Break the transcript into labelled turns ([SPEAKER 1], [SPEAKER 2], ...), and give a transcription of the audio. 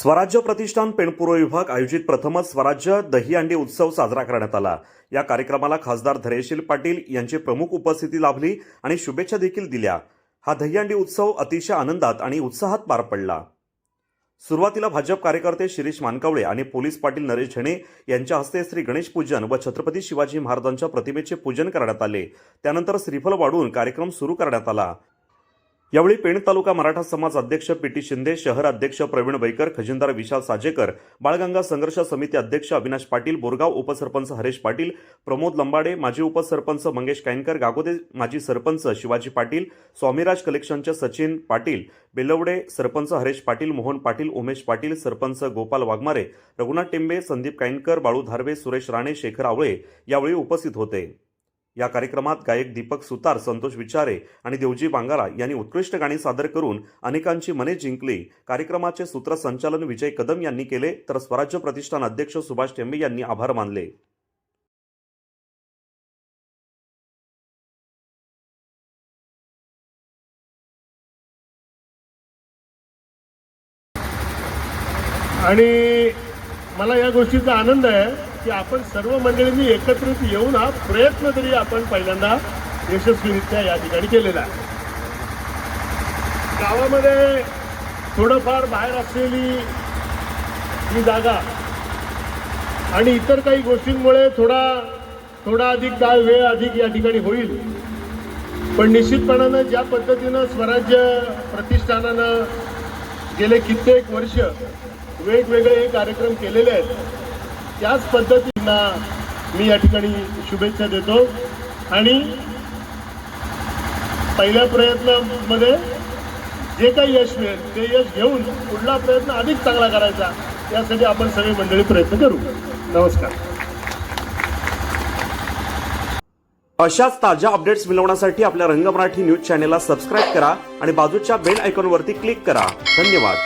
[SPEAKER 1] स्वराज्य प्रतिष्ठान पेणपुरो विभाग आयोजित प्रथमच स्वराज्य दहीहंडी उत्सव साजरा करण्यात आला. या कार्यक्रमाला खासदार धैर्यशील पाटील यांची प्रमुख उपस्थिती लाभली आणि शुभेच्छा देखील दिल्या. हा दहीहंडी उत्सव अतिशय आनंदात आणि उत्साहात पार पडला. सुरुवातीला भाजप कार्यकर्ते शिरीष मानकवळे आणि पोलीस पाटील नरेश झणे यांच्या हस्ते श्री गणेश पूजन व छत्रपती शिवाजी महाराजांच्या प्रतिमेचे पूजन करण्यात आले. त्यानंतर श्रीफल वाढून कार्यक्रम सुरू करण्यात आला. यावेळी पेण तालुका मराठा समाज अध्यक्ष पी टी शिंदे शहर अध्यक्ष प्रवीण बैकर खजिनदार विशाल साजेकर बाळगंगा संघर्ष समिती अध्यक्ष अविनाश पाटील बोरगाव उपसरपंच हरेश पाटील प्रमोद लंबाडे माजी उपसरपंच मंगेश कायनकर गागोदे माजी सरपंच शिवाजी पाटील स्वामीराज कलेक्शनचे सचिन पाटील बेलवडे सरपंच हरेश पाटील मोहन पाटील उमेश पाटील सरपंच गोपाल वाघमारे रघुनाथ टेंबे संदीप कायनकर बाळू धारवे सुरेश राणे शेखर आवळे यावेळी उपस्थित होते. या कार्यक्रमात गायक दीपक सुतार संतोष विचारे आणि देवजी बांगारा यांनी उत्कृष्ट गाणी सादर करून अनेकांची मने जिंकली. कार्यक्रमाचे सूत्रसंचालन विजय कदम यांनी केले तर स्वराज्य प्रतिष्ठान अध्यक्ष सुभाष टेंबे यांनी आभार मानले.
[SPEAKER 2] आणि मला या गोष्टीचा आनंद आहे. की आपण सर्व मंडळींनी एकत्रित येऊन हा प्रयत्न तरी आपण पहिल्यांदा यशस्वीरित्या या ठिकाणी केलेला आहे. गावामध्ये थोडंफार बाहेर असलेली ही जागा आणि इतर काही गोष्टींमुळे थोडा थोडा अधिक काळ वेळ अधिक या ठिकाणी होईल. पण निश्चितपणानं ज्या पद्धतीनं स्वराज्य प्रतिष्ठानानं गेले कित्येक वर्ष वेगवेगळे हे कार्यक्रम केलेले आहेत त्याच पद्धतींना मी या ठिकाणी शुभेच्छा देतो. आणि पहिल्या प्रयत्नामध्ये जे काही यश मिळेल ते यश घेऊन पुढला प्रयत्न अधिक चांगला करायचा यासाठी आपण सगळे मंडळी प्रयत्न करू. नमस्कार.
[SPEAKER 1] अशाच ताज्या अपडेट्स मिळवण्यासाठी आपल्या रंग मराठी न्यूज चॅनेलला सबस्क्राईब करा आणि बाजूच्या बेल आयकॉनवरती क्लिक करा. धन्यवाद.